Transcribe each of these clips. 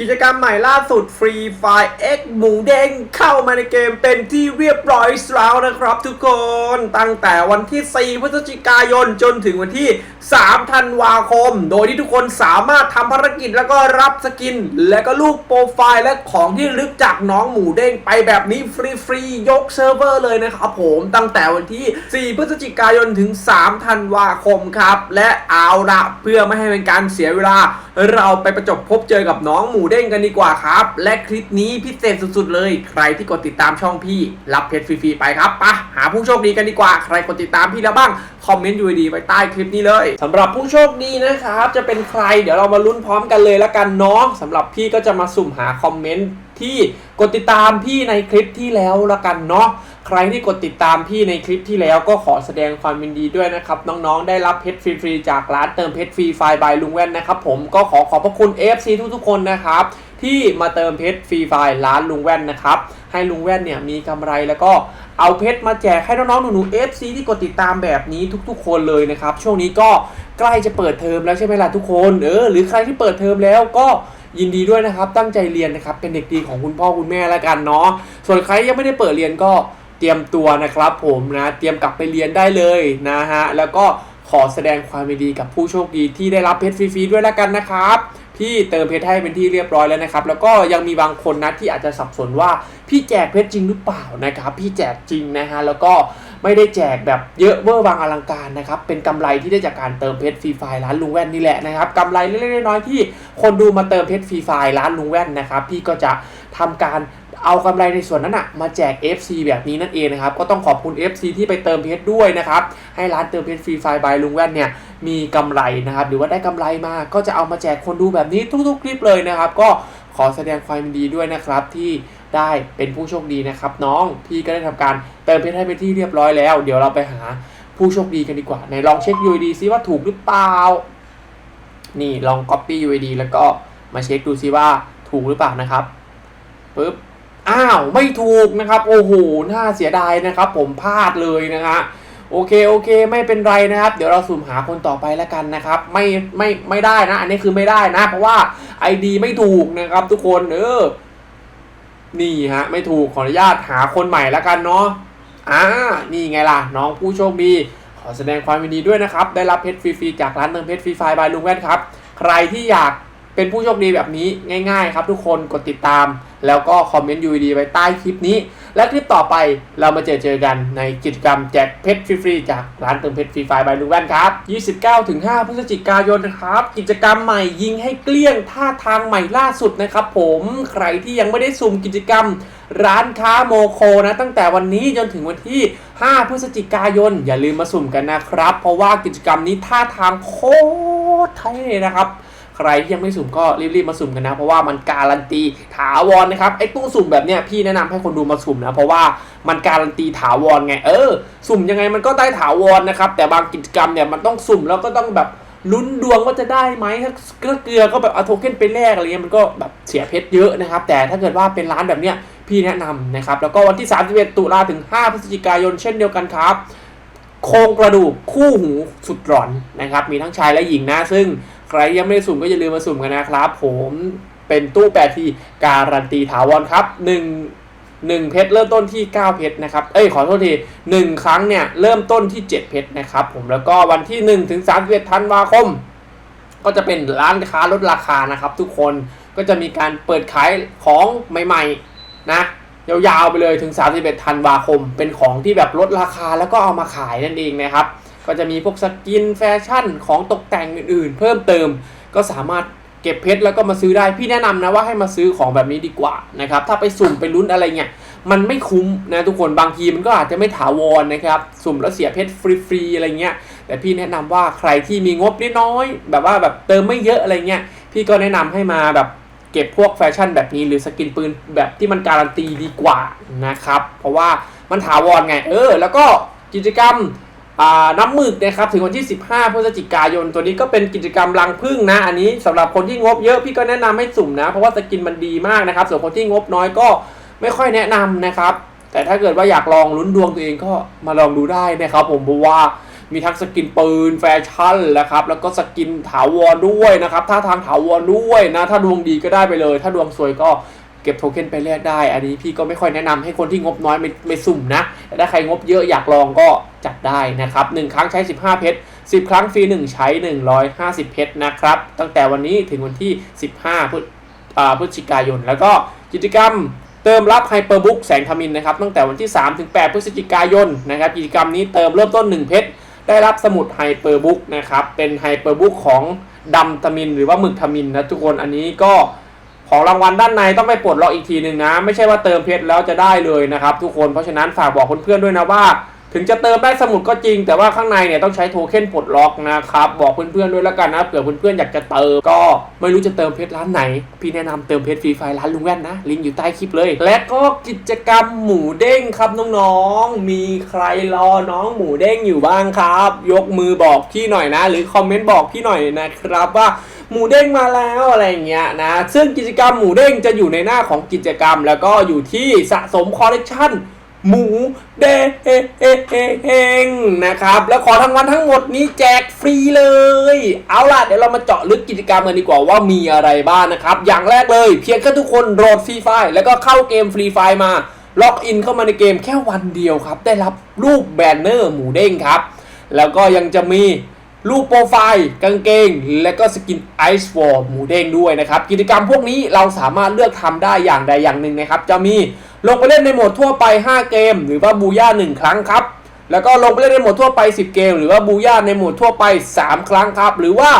กิจกรรมใหม่ล่าสุด Free Fire X หมูเด้งเข้ามาในเกมเป็นที่เรียบร้อยแล้วนะครับทุกคนตั้งแต่วันที่ 4 พฤศจิกายนจนถึงวันที่ 3 ธันวาคม โดยที่ทุกคนสามารถทำภารกิจแล้วก็รับสกิน และก็ลูกโปรไฟล์และของที่ลึกจากน้องหมูเด้งไปแบบนี้ฟรีๆ ยกเซิร์ฟเวอร์เลยนะครับผมตั้งแต่วันที่ 4 พฤศจิกายนถึง 3 ธันวาคมครับ และเอาละเพื่อไม่ให้เป็นการเสียเวลาเราไปประจบพบเจอกับน้องหมูเด้งกันดีกว่าครับ และคลิปนี้พิเศษสุดๆเลย ใครที่กดติดตามช่องพี่ รับเพชรฟรีๆไปครับปะหาผู้โชคดีกันดีกว่า ใครกดติดตามพี่แล้วบ้างคอมเมนต์อยู่ดีๆไว้ใต้คลิปนี้เลยสำหรับผู้โชคดีนะครับจะเป็นใครเดี๋ยวเรามาลุ้นพร้อมกันเลยละกันเนาะสำหรับพี่ก็จะมาสุ่มหาคอมเมนต์ที่กดติดตามพี่ในคลิปที่แล้วละกันเนาะ ใครที่กดติดตามพี่ในคลิปที่แล้วก็ขอแสดงความยินดีด้วยนะครับ น้องๆ ได้รับเพชรฟรีๆ จากร้านเติมเพชรฟรีไฟล์บายลุงแว่นนะครับผมก็ขอขอบพระคุณ FC ทุกๆคนนะครับ ที่มาเติมเพชรฟรีไฟล์ร้านลุงแว่นนะครับ ให้ลุงแว่นเนี่ยมีกำไรแล้วก็เอาเพชรมาแจกให้น้องๆหนูๆ FC ที่กดติดตามแบบนี้ทุกๆ คนเลยนะครับ ช่วงนี้ก็ใกล้จะเปิดเทอมแล้วใช่ไหมล่ะทุกคนเออหรือใครที่เปิดเทอมแล้วก็ยินดีด้วยนะครับ ตั้งใจเรียนนะครับเป็นเด็กดีของคุณพ่อคุณแม่แล้วกันเนาะส่วนใครยังไม่ได้เปิดเรียนก็ ตรียมตัวนะครับผมนะเตรียมกลับไปเรียนได้เลยนะฮะแล้วก็ขอแสดงความยินดีกับผู้โชคดีที่ได้รับเพชรฟรีๆด้วยแล้วกันนะครับพี่เติมเพชรให้เป็นที่เรียบร้อยแล้วนะครับ แล้วก็ยังมีบางคนนะที่อาจจะสับสนว่าพี่แจกเพชรจริงหรือเปล่านะครับ พี่แจกจริงนะฮะแล้วก็ไม่ได้แจกแบบเยอะเวอร์บางอลังการนะครับ เป็นกำไรที่ได้จากการเติมเพชรฟรีไฟร้านลุงแว่นนี่แหละนะครับกำไรเล็กๆน้อยๆที่คนดูมาเติมเพชรฟรีไฟร้านลุงแว่นนะครับ พี่ก็จะทำการ เอากำไรในส่วนนั้นอะมาแจก FC แบบนี้นั่นเองนะครับก็ต้องขอบคุณ FC ที่ไปเติมเพชรด้วยนะครับให้ร้านเติมเพชรฟรีไฟล์บายลุงแว่นเนี่ยมีกำไรนะครับหรือว่าได้กำไรมาก็จะเอามาแจกคนดูแบบนี้ทุกๆคลิปเลยนะครับ ก็ขอแสดงความยินดีด้วยนะครับที่ได้เป็นผู้โชคดีนะครับน้องพี่ก็ได้ทำการเติมเพชรให้เป็นที่เรียบร้อยแล้ว เดี๋ยวเราไปหาผู้โชคดีกันดีกว่าไหนลองเช็ค UID ซิว่าถูกหรือเปล่า นี่ลอง Copy UID แล้วก็มาเช็คดูซิว่าถูกหรือเปล่านะครับปึ๊บ อ้าวไม่ถูกนะครับ โอ้โหน่าเสียดายนะครับ ผมพลาดเลยนะฮะโอเคโอเค ไม่เป็นไรนะครับ เดี๋ยวเราสุ่มหาคนต่อไปแล้วกันนะครับ ไม่ไม่ไม่ได้นะ อันนี้คือไม่ได้นะ เพราะว่า ID ไม่ถูกนะครับทุกคนเออนี่ฮะ ไม่ถูกขออนุญาตหาคนใหม่แล้วกันเนาะอ่านี่ไงล่ะ น้องผู้โชคดีขอแสดงความยินดีด้วยนะครับ ได้รับเพชรฟรีๆจากร้านเติมเพชรฟรีไฟล์บายลุงแว่นครับ ใครที่อยากเป็นผู้โชคดีแบบนี้ง่าย ๆ ครับ ทุกคนกดติดตาม แล้วก็คอมเมนต์ยูดีไว้ใต้คลิปนี้ และคลิปต่อไปเรามาเจอเจอกันในกิจกรรมแจกเพชรฟรีๆจากร้านเติมเพชรฟรีไฟบายลุงแวนครับ 29-5 พฤศจิกายนนะครับ กิจกรรมใหม่ยิงให้เกลี้ยงท่าทางใหม่ล่าสุดนะครับผมใครที่ยังไม่ได้สุ่มกิจกรรมร้านค้าโมโคนะตั้งแต่วันนี้จนถึงวันที่ 5 พฤศจิกายน อย่าลืมมาสุ่มกันนะครับ เพราะว่ากิจกรรมนี้ท่าทางโคตรเท่นะครับ ใครที่ยังไม่สุ่มก็รีบๆมาสุ่มกันนะ เพราะว่ามันการันตีถาวรนะครับไอ้ตู้สุ่มแบบเนี้ยพี่แนะนำให้คนดูมาสุ่มนะเพราะว่ามันการันตีถาวรไง เออ สุ่มยังไงมันก็ได้ถาวรนะครับ แต่บางกิจกรรมเนี่ยมันต้องสุ่มแล้วก็ต้องแบบลุ้นดวงว่าจะได้ไหมถ้าเกลือก็แบบเอาโทเค็นไปแลกอะไรเงี้ยมันก็แบบเสียเพชรเยอะนะครับ แต่ถ้าเกิดว่าเป็นร้านแบบเนี้ยพี่แนะนำนะครับ แล้วก็วันที่ 31 ตุลาถึง 5 พฤศจิกายนเช่นเดียวกันครับ โครงกระดูกคู่หูสุดหลอนนะครับ มีทั้งชายและหญิงนะ ซึ่ง ใครยังไม่ได้สุ่มก็อย่าลืมมาสุ่มกันนะครับ ผมเป็นตู้แปดทีการันตีถาวรครับ1 1เพชรเริ่มต้นที่ 9 เพชรนะครับเอ้ยขอโทษที1ครั้งเนี่ยเริ่มต้นที่ 7 เพชรนะครับผมแล้วก็วันที่ 1 ถึง31ธันวาคม ก็จะเป็นร้านค้าลดราคานะครับทุกคนก็จะมีการเปิดขายของใหม่ๆนะยาวๆไปเลยถึง 31 ธันวาคม เป็นของที่แบบลดราคาแล้วก็เอามาขายนั่นเองนะครับ ก็จะมีพวกสกินแฟชั่นของตกแต่งอื่นๆ เพิ่มเติมก็สามารถเก็บเพชรแล้วก็มาซื้อได้พี่แนะนำนะว่าให้มาซื้อของแบบนี้ดีกว่านะครับถ้าไปสุ่มไปลุ้นอะไรเงี้ยมันไม่คุ้มนะทุกคนบางทีมันก็อาจจะไม่ถาวรนะครับ สุ่มแล้วเสียเพชรฟรีๆอะไรเงี้ยแต่พี่แนะนำว่าใครที่มีงบน้อยๆแบบว่าแบบเติมไม่เยอะอะไรเงี้ยพี่ก็แนะนำให้มาแบบเก็บพวกแฟชั่นแบบนี้หรือสกินปืนแบบที่มันการันตีดีกว่านะครับ เพราะว่ามันถาวรไงเออ แล้วก็กิจกรรม น้ำหมึกนะครับถึงวันที่ 15 พฤศจิกายน ตัวนี้ก็เป็นกิจกรรมรังพึ่งนะ อันนี้สำหรับคนที่งบเยอะพี่ก็แนะนำให้สุ่มนะ เพราะว่าสกินมันดีมากนะครับ ส่วนคนที่งบน้อยก็ไม่ค่อยแนะนำนะครับ แต่ถ้าเกิดว่าอยากลองลุ้นดวงตัวเองก็มาลองดูได้นะครับผมเพราะว่ามีทั้งสกินปืนแฟชั่นนะครับแล้วก็สกินถาวรด้วยนะครับท่าทางถาวรด้วยนะ ถ้าดวงดีก็ได้ไปเลย ถ้าดวงสวยก็ เก็บโทเค็นไปแลกได้ อันนี้พี่ก็ไม่ค่อยแนะนำให้คนที่งบน้อยไม่ไม่สุ่มนะ แต่ถ้าใครงบเยอะอยากลองก็จัดได้นะครับ 1 ครั้งใช้ 15 เพชร 10 ครั้งฟรี 1 ใช้ 150 เพชรนะครับ ตั้งแต่วันนี้ถึงวันที่ 15 พฤอ่าพฤศจิกายน แล้วก็กิจกรรมเติมรับไฮเปอร์บุ๊กแสงทมินนะครับตั้งแต่วันที่ 3 ถึง 8 พฤศจิกายนนะครับกิจกรรมนี้เติมเริ่มต้น 1 เพชร ได้รับสมุดไฮเปอร์บุ๊กนะครับเป็นไฮเปอร์บุ๊กของดำทมินหรือว่าหมึกทมินนะทุกคนอันนี้ก็ ของรางวัลด้านในต้องไปปลดล็อกอีกทีหนึ่งนะ ไม่ใช่ว่าเติมเพชรแล้วจะได้เลยนะครับทุกคนเพราะฉะนั้นฝากบอกเพื่อนๆด้วยนะว่า ถึงจะเติมได้สมุดก็จริง แต่ว่าข้างในเนี่ยต้องใช้โทเค็นปลดล็อกนะครับบอกเพื่อนๆด้วยแล้วกันนะเผื่อเพื่อนๆอยากจะเติมก็ไม่รู้จะเติมเพชรร้านไหน พี่แนะนำเติมเพชรฟรีไฟร้านลุงแว่นนะลิงก์อยู่ใต้คลิปเลย และก็กิจกรรมหมูเด้งครับน้องๆมีใครรอน้องหมูเด้งอยู่บ้างครับ ยกมือบอกพี่หน่อยนะ หรือคอมเมนต์บอกพี่หน่อยนะครับว่า หมูเด้งมาแล้วอะไรอย่างเงี้ยนะ ซึ่งกิจกรรมหมูเด้งจะอยู่ในหน้าของกิจกรรม แล้วก็อยู่ที่สะสมคอลเลกชันหมูเด้งนะครับ แล้วขอทั้งวันทั้งหมดนี้แจกฟรีเลย เอาล่ะ เดี๋ยวเรามาเจาะลึกกิจกรรมกันดีกว่าว่ามีอะไรบ้างนะครับ อย่างแรกเลย เพียงแค่ทุกคนโหลดฟรีไฟล์แล้วก็เข้าเกมฟรีไฟล์มา ล็อกอินเข้ามาในเกมแค่วันเดียวครับ ได้รับรูปแบนเนอร์หมูเด้งครับ แล้วก็ยังจะมี รูปโปรไฟล์กางเกง และก็สกินไอซ์วอร์หมูเด้งด้วยนะครับ กิจกรรมพวกนี้เราสามารถเลือกทำได้อย่างใดอย่างหนึ่งนะครับ จะมีลงไปเล่นในโหมดทั่วไป 5 เกม หรือว่าบูย่า1ครั้งครับ แล้วก็ลงไปเล่นในโหมดทั่วไป 10 เกม หรือว่าบูย่าในโหมดทั่วไป 3 ครั้งครับ หรือว่า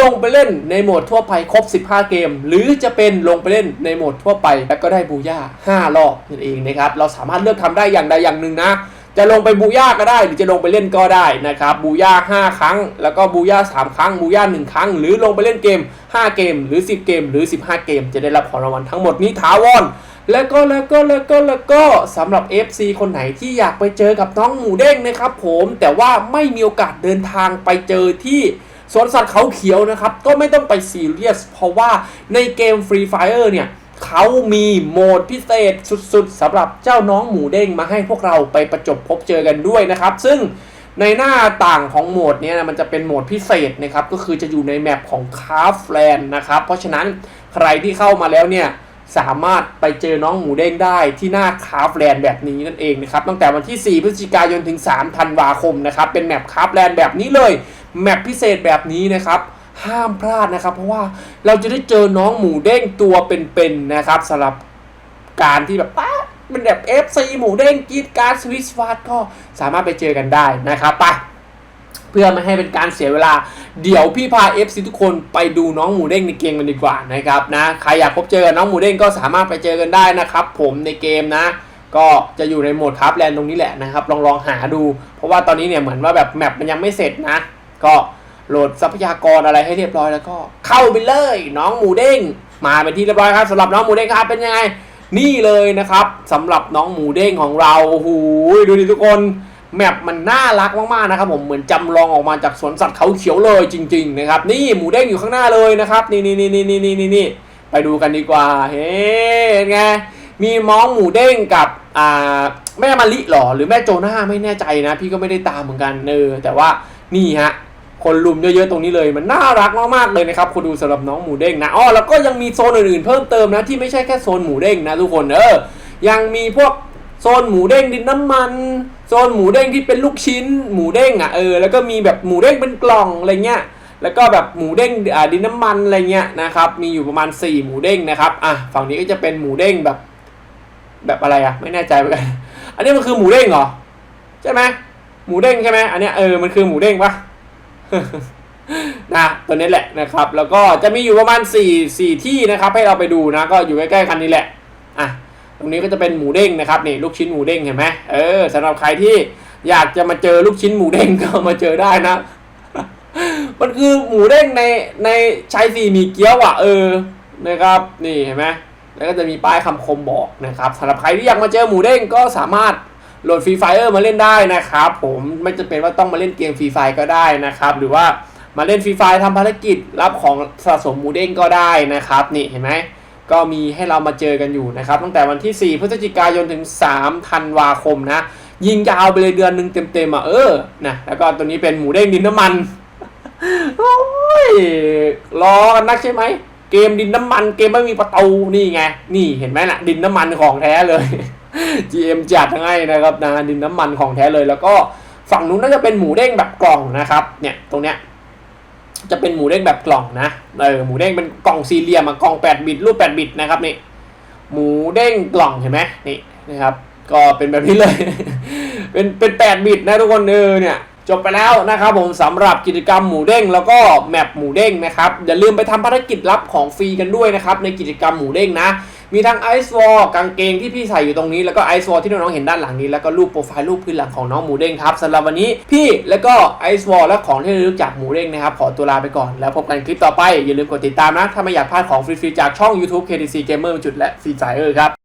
ลงไปเล่นในโหมดทั่วไปครบ 15 เกม หรือจะเป็นลงไปเล่นในโหมดทั่วไป แล้วก็ได้บูย่า5รอบนั่นเองนะครับ เราสามารถเลือกทำได้อย่างใดอย่างหนึ่งนะ จะลงไปบูย่าก็ได้ หรือจะลงไปเล่นก็ได้นะครับบูย่า5 ครั้ง แล้วก็บูย่า3 ครั้งบูย่า1 ครั้ง หรือลงไปเล่นเกม 5 เกม หรือ 10 เกม หรือ 15 เกม จะได้รับของรางวัลทั้งหมดนี้ถาวรแล้วก็แล้วก็แล้วก็แล้วก็สำหรับ FC คนไหนที่อยากไปเจอกับน้องหมูเด้งนะครับผมแต่ว่าไม่มีโอกาสเดินทางไปเจอที่สวนสัตว์เขาเขียวนะครับก็ไม่ต้องไปซีเรียสเพราะว่าในเกม Free Fire เนี่ย เขามีโหมดพิเศษสุดๆสำหรับเจ้าน้องหมูเด้งมาให้พวกเราไปประจบพบเจอกันด้วยนะครับ ซึ่งในหน้าต่างของโหมดนี้นะมันจะเป็นโหมดพิเศษนะครับก็คือจะอยู่ในแมปของคาฟแลนด์นะครับ เพราะฉะนั้นใครที่เข้ามาแล้วเนี่ยสามารถไปเจอน้องหมูเด้งได้ที่หน้าคาฟแลนด์แบบนี้นั่นเองนะครับตั้งแต่วันที่ 4 พฤศจิกายนถึง 3 ธันวาคมนะครับเป็นแมปคาฟแลนด์แบบนี้เลยแมปพิเศษแบบนี้นะครับ ห้ามพลาดนะครับ เพราะว่าเราจะได้เจอน้องหมูเด้งตัวเป็นๆนะครับสำหรับการที่แบบป๊าดเป็นแบบ FC หมูเด้งกีดการสวิสฟาดก็สามารถไปเจอกันได้นะครับไปเพื่อไม่ให้เป็นการเสียเวลา เดี๋ยวพี่พา FC ทุกคนไปดูน้องหมูเด้งในเกมกันดีกว่านะครับนะใครอยากพบเจอน้องหมูเด้งก็สามารถไปเจอกันได้นะครับ ผมในเกมนะก็จะอยู่ในโหมดคราฟแลนด์ตรงนี้แหละนะครับ ลองลองหาดู เพราะว่าตอนนี้เนี่ยเหมือนว่าแบบแมปมันยังไม่เสร็จนะ ก็ โหลดทรัพยากรอะไรให้เรียบร้อยแล้วก็เข้าไปเลย น้องหมูเด้ง มาเป็นที่เรียบร้อยครับสำหรับน้องหมูเด้งครับเป็นยังไง นี่เลยนะครับสำหรับน้องหมูเด้งของเราโอ้โหดูดิทุกคนแมปมันน่ารักมากๆนะครับผมเหมือนจำลองออกมาจากสวนสัตว์เขาเขียวเลยจริง ๆ นะครับ นี่หมูเด้งอยู่ข้างหน้าเลยนะครับ นี่นี่นี่นี่นี่นี่นี่ไปดูกันดีกว่า เฮ้ยไงมีม้องหมูเด้งกับอ่าแม่มาลิหรอหรือแม่โจนาไม่แน่ใจนะ พี่ก็ไม่ได้ตามเหมือนกันเออแต่ว่านี่ฮะ คนลุมเยอะๆตรงนี้เลย มันน่ารักมากๆเลยนะครับคุณดูสำหรับน้องหมูเด้งนะอ๋อแล้วก็ยังมีโซนอื่นๆเพิ่มเติมนะที่ไม่ใช่แค่โซนหมูเด้งนะทุกคนเออยังมีพวกโซนหมูเด้งดินน้ำมัน โซนหมูเด้งที่เป็นลูกชิ้น หมูเด้งอะเออแล้วก็มีแบบหมูเด้งเป็นกล่องอะไรเงี้ยแล้วก็แบบหมูเด้งอ่าดินน้ำมันอะไรเงี้ยนะครับมีอยู่ประมาณ 4 หมูเด้งนะครับอะฝั่งนี้ก็จะเป็นหมูเด้งแบบ แบบอะไรอะไม่แน่ใจเหมือนกันอันนี้มันคือหมูเด้งเหรอใช่ไหมหมูเด้งใช่ไหมอันนี้เออมันคือหมูเด้งปะ นะตัวนี้แหละนะครับ แล้วก็จะมีอยู่ประมาณ4 4ที่นะครับ ให้เราไปดูนะ ก็อยู่ใกล้ๆคันนี้แหละอะตรงนี้ก็จะเป็นหมูเด้งนะครับนี่ลูกชิ้นหมูเด้งเห็นไหมเออสำหรับใครที่อยากจะมาเจอลูกชิ้นหมูเด้งก็มาเจอได้นะ มันคือหมูเด้งในในชายสี่มีเกี๊ยวอะ เออนะครับ นี่เห็นไหมแล้วก็จะมีป้ายคำคมบอกนะครับสำหรับใครที่อยากมาเจอหมูเด้งก็สามารถ โหลดฟรีไฟเออร์มาเล่นได้นะครับ ผมไม่จำเป็นว่าต้องมาเล่นเกมฟรีไฟก็ได้นะครับ หรือว่ามาเล่นฟรีไฟทำภารกิจรับของสะสมหมูเด้งก็ได้นะครับนี่เห็นไหมก็มีให้เรามาเจอกันอยู่นะครับ ตั้งแต่วันที่ 4 พฤศจิกายนถึง 3 ธันวาคมนะ ยิงยาวไปเลยเดือนหนึ่งเต็มๆอะเออนะแล้วก็ตัวนี้เป็นหมูเด้งดินน้ำมันโอ้ยรอกันนักใช่ไหมเกมดินน้ำมัน เกมไม่มีประตูนี่ไง นี่เห็นไหมล่ะ ดินน้ำมันของแท้เลย GM จัดให้นะครับนะดินน้ำมันของแท้เลยแล้วก็ฝั่งนู้นน่าจะเป็นหมูเด้งแบบกล่องนะครับเนี่ยตรงเนี้ยจะเป็นหมูเด้งแบบกล่องนะเออหมูเด้งเป็นกล่องสี่เหลี่ยมกล่อง8บิตรูป8บิตนะครับนี่หมูเด้งกล่องเห็นไหมนี่นะครับก็เป็นแบบนี้เลย เป็นเป็น8บิตนะทุกคนเออเนี่ยจบไปแล้วนะครับผมสำหรับกิจกรรมหมูเด้งแล้วก็แมปหมูเด้งนะครับอย่าลืมไปทำภารกิจลับของฟรีกันด้วยนะครับในกิจกรรมหมูเด้งนะ มีทั้งไอซ์วอลกางเกงที่พี่ใส่อยู่ตรงนี้แล้วก็ไอซ์วอลที่น้องๆเห็นด้านหลังนี้ แล้วก็รูปโปรไฟล์รูปพื้นหลังของน้องหมูเด้งครับสำหรับวันนี้พี่แล้วก็ไอซ์วอลและของที่ระลึกจากหมูเด้งนะครับขอตัวลาไปก่อนแล้วพบกันคลิปต่อไปอย่าลืมกดติดตามนะถ้าไม่อยากพลาดของฟรีๆจากช่อง YouTube KTC Gamer จุดและฟรีไฟเออร์ครับ